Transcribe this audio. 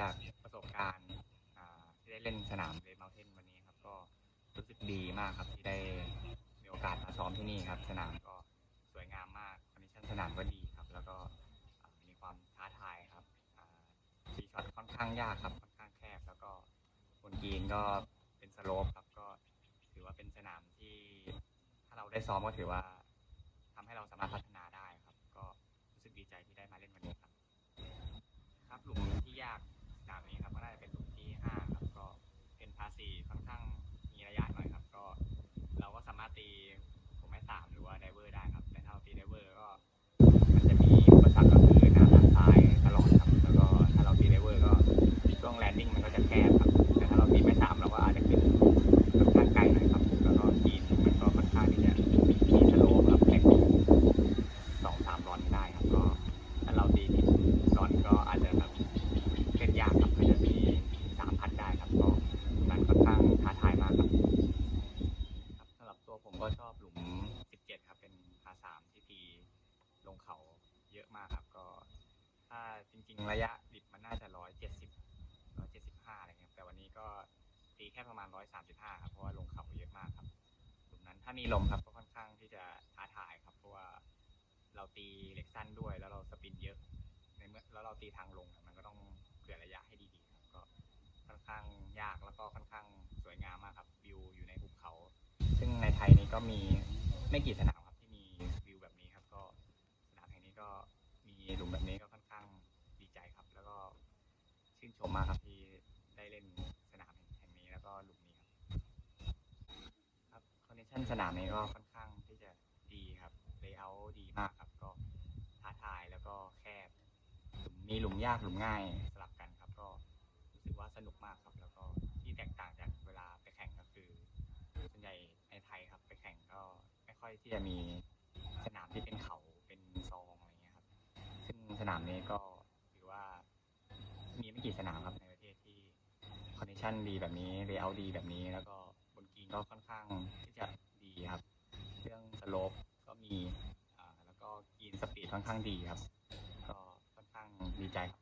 จากประสบการณ์ที่ได้เล่นสนามเรดเมลเทนวันนี้ครับ ก็รู้สึกดีมากครับที่ได้มีโอกาสมาซ้อมที่นี่ครับ สนามก็สวยงามมากคอนดิชั่นสนามก็ดีครับ แล้วก็มีความท้าทายครับทีช็อตค่อนข้างยากครับค่อนข้างแคบ แล้วก็บนกรีนก็เป็นสโลปครับก็ถือว่าเป็นสนามที่ ถ้าเราได้ซ้อมก็ถือว่าทำให้เราสามารถพัฒ สีค่อนข้าง ลงเขาเยอะมากครับ ก็ถ้าจริง ๆ ระยะดิบมันน่าจะ170 175อยเจ็ดสิบห้าอะไรเงี้ยแต่วันนี้ก็ตีแค่ประมาณ135ครับเพราะว่าลงเขาเยอะมากครับหลุมนั้นถ้ามีลมครับก็ค่อนข้างที่จะท้าทายครับ เพราะว่าเราตีเหล็กสั้นด้วย แล้วเราสปินเยอะในเมื่อแล้วเราตีทางลงมันก็ต้องเผื่อระยะให้ดีๆครับก็ค่อนข้างยากแล้วก็ค่อนข้างสวยงามมากครับวิวอยู่ในหุบเขา ซึ่งในไทยนี้ก็มีไม่กี่สนามวิวแบบนี้ครับ ก็สนามแห่งนี้ก็มีหลุมแบบนี้ก็ค่อนข้างดีใจครับ แล้วก็ ชื่นชมมากครับที่ได้เล่นสนามแห่งนี้แล้วก็หลุมนี้ครับครับคอนดิชั่นสนามนี้ก็ค่อนข้างที่จะดีครับเลเยอร์ดีมากครับ ก็ท้าทายแล้วก็แคบมีหลุมยากหลุมง่ายสลับกันครับ ก็รู้สึกว่าสนุกมากครับ แล้วก็ที่แตกต่างจากเวลาไปแข่งก็คือส่วนใหญ่ในไทยครับ ไปแข่งก็ไม่ค่อยที่จะมีสนามที่เป็นเขาเป็นซองอะไรเงี้ยครับ ซึ่งสนามนี้ก็ มีไม่กี่สนามครับในประเทศที่คอนดิชันดีแบบนี้เรเยอร์ดีแบบนี้ แล้วก็บนกรีนก็ค่อนข้างที่จะดีครับ เรื่องสโลปก็มี อ่า แล้วก็กรีนสปีดค่อนข้างดีครับ ก็ค่อนข้างดีใจครับ